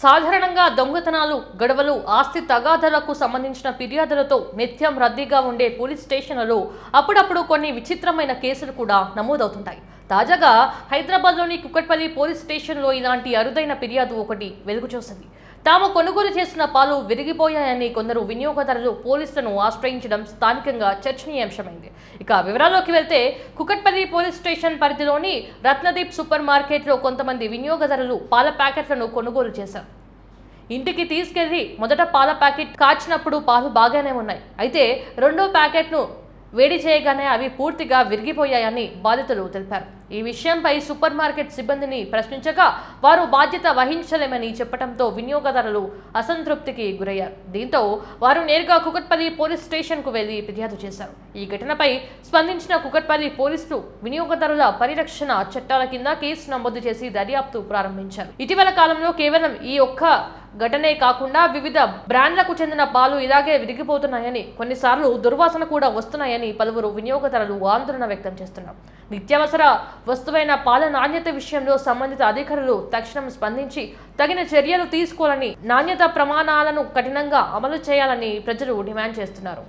సాధారణంగా దొంగతనాలు గొడవలు ఆస్తి తగాదాలకు సంబంధించిన ఫిర్యాదులతో నిత్యం రద్దీగా ఉండే పోలీస్ స్టేషన్లలో అప్పుడప్పుడు కొన్ని విచిత్రమైన కేసులు కూడా నమోదవుతుంటాయి. తాజాగా హైదరాబాద్లోని కుక్కట్పల్లి పోలీస్ స్టేషన్లో ఇలాంటి అరుదైన ఫిర్యాదు ఒకటి వెలుగు చూసింది తాము కొనుగోలు చేసిన పాలు విరిగిపోయాయని కొందరు వినియోగదారులు పోలీసులను ఆశ్రయించడం స్థానికంగా చర్చనీయాంశమైంది. ఇక వివరాల్లోకి వెళ్తే కుకట్పల్లి పోలీస్ స్టేషన్ పరిధిలోని రత్నదీప్ సూపర్ మార్కెట్లో కొంతమంది వినియోగదారులు పాల ప్యాకెట్లను కొనుగోలు చేశారు. ఇంటికి తీసుకెళ్ళి మొదట పాల ప్యాకెట్ కాచినప్పుడు పాలు బాగానే ఉన్నాయి. అయితే రెండో ప్యాకెట్ను వేడి చేయగానే అవి పూర్తిగా విరిగిపోయాయని బాధితులు తెలిపారు. ఈ విషయంపై సూపర్ మార్కెట్ సిబ్బందిని ప్రశ్నించగా వారు బాధ్యత వహించలేమని చెప్పడంతో వినియోగదారులు అసంతృప్తికి గురయ్యారు. దీంతో వారు నేరుగా కుకట్పల్లి పోలీస్ స్టేషన్కు వెళ్ళి ఫిర్యాదు చేశారు. ఈ ఘటనపై స్పందించిన కుకట్పల్లి పోలీసులు వినియోగదారుల పరిరక్షణ చట్టాల కింద కేసు నమోదు చేసి దర్యాప్తు ప్రారంభించారు. ఇటీవల కాలంలో కేవలం ఈ ఒక్క ఘటనే కాకుండా వివిధ బ్రాండ్లకు చెందిన పాలు ఇలాగే విరిగిపోతున్నాయని కొన్నిసార్లు దుర్వాసన కూడా వస్తున్నాయని పలువురు వినియోగదారులు ఆందోళన వ్యక్తం చేస్తున్నారు. నిత్యావసర వస్తువైన పాల నాణ్యత విషయంలో సంబంధిత అధికారులు తక్షణం స్పందించి తగిన చర్యలు తీసుకోవాలని నాణ్యత ప్రమాణాలను కఠినంగా అమలు చేయాలని ప్రజలు డిమాండ్ చేస్తున్నారు.